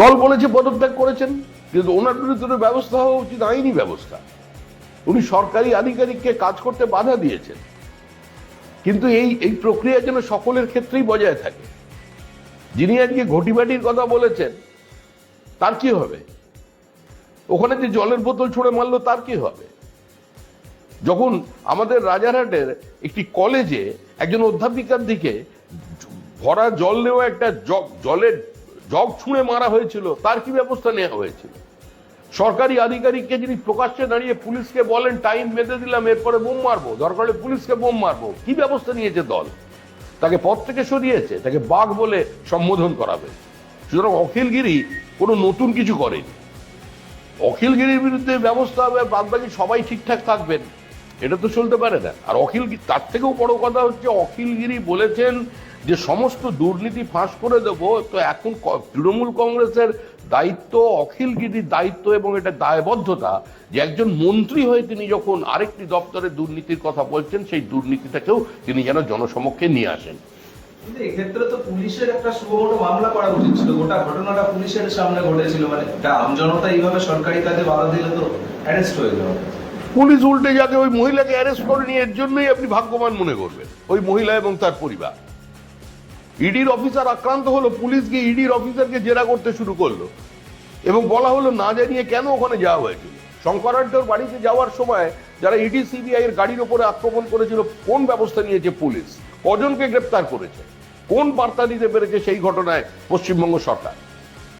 দল বলেছে পদত্যাগ করেছেন, কিন্তু ওনার বিরুদ্ধে ব্যবস্থা হওয়া উচিত, আইনি ব্যবস্থা। উনি সরকারি আধিকারিককে কাজ করতে বাধা দিয়েছেন। কিন্তু এই এই প্রক্রিয়া যেন সকলের ক্ষেত্রেই বজায় থাকে। যিনি আজকে ঘটিবাটির কথা বলেছেন, তার কি হবে? ওখানে যে জলের বোতল ছুঁড়ে মারলো, তার কি হবে? যখন আমাদের রাজারহাটের একটি কলেজে একজন অধ্যাপিকার দিকে ভরা জল নেওয়া একটা জগ, জলের জগ ছুঁড়ে মারা হয়েছিল, তার কি ব্যবস্থা নেওয়া হয়েছিল? সরকারি আধিকারিককে যিনি প্রকাশ্যে দাঁড়িয়ে পুলিশকে বলেন, টাইম বেঁধে দিলাম, এরপরে বোম মারবো। দরকার পুলিশকে বোম মারবো। কি ব্যবস্থা নিয়েছে দল? তাকে পদ থেকে সরিয়েছে, তাকে বাঘ বলে সম্বোধন করাবে। সুতরাং অখিলগিরি কোনো নতুন কিছু করেনি। অখিলগিরির বিরুদ্ধে ব্যবস্থা হবে বাদ বাকি সবাই ঠিকঠাক থাকবেন, এটা তো চলতে পারে না। আর অখিল, তার থেকেও বড় কথা হচ্ছে, অখিলগিরি বলেছেন যে সমস্ত দুর্নীতি ফাঁস করে দেবো তো এখন তৃণমূল কংগ্রেসের দায়িত্ব অখিল অখিলগিরির দায়িত্ব এবং এটা দায়বদ্ধতা যে একজন মন্ত্রী হয়ে তিনি যখন আরেকটি দপ্তরে দুর্নীতির কথা বলছেন সেই দুর্নীতিটাকেও তিনি যেন জনসমক্ষে নিয়ে আসেন। কিন্তু এক্ষেত্রে তো পুলিশের একটা সুবর্ণ মামলা করা উচিত ছিল। গোটা ঘটনাটা পুলিশের সামনে ঘটেছিল। মানে আমজনতা এইভাবে সরকারি কাজে বাধা দিলে তো অ্যারেস্ট হয়ে যাবে। পুলিশ উল্টে যাকে ওই মহিলাকে অ্যারেস্ট করেনি এর জন্যই আপনি ভাগ্যবান মনে করবেন। ওই মহিলা এবং তার পরিবার। ইডির অফিসার আক্রান্ত হলো, পুলিশ গিয়ে ইডির অফিসারকে জেরা করতে শুরু করল। এবং বলা হলো, না জানিয়ে কেন ওখানে যাওয়া হয়েছিল শঙ্করাঢ্যর বাড়িতে যাওয়ার সময় যারা ইডি, সিবিআই এর গাড়ির ওপরে আক্রমণ করেছিল, কোন ব্যবস্থা নিয়েছে পুলিশ? কজনকে গ্রেপ্তার করেছে? কোন বার্তা দিতে পেরেছে সেই ঘটনায় পশ্চিমবঙ্গ সরকার?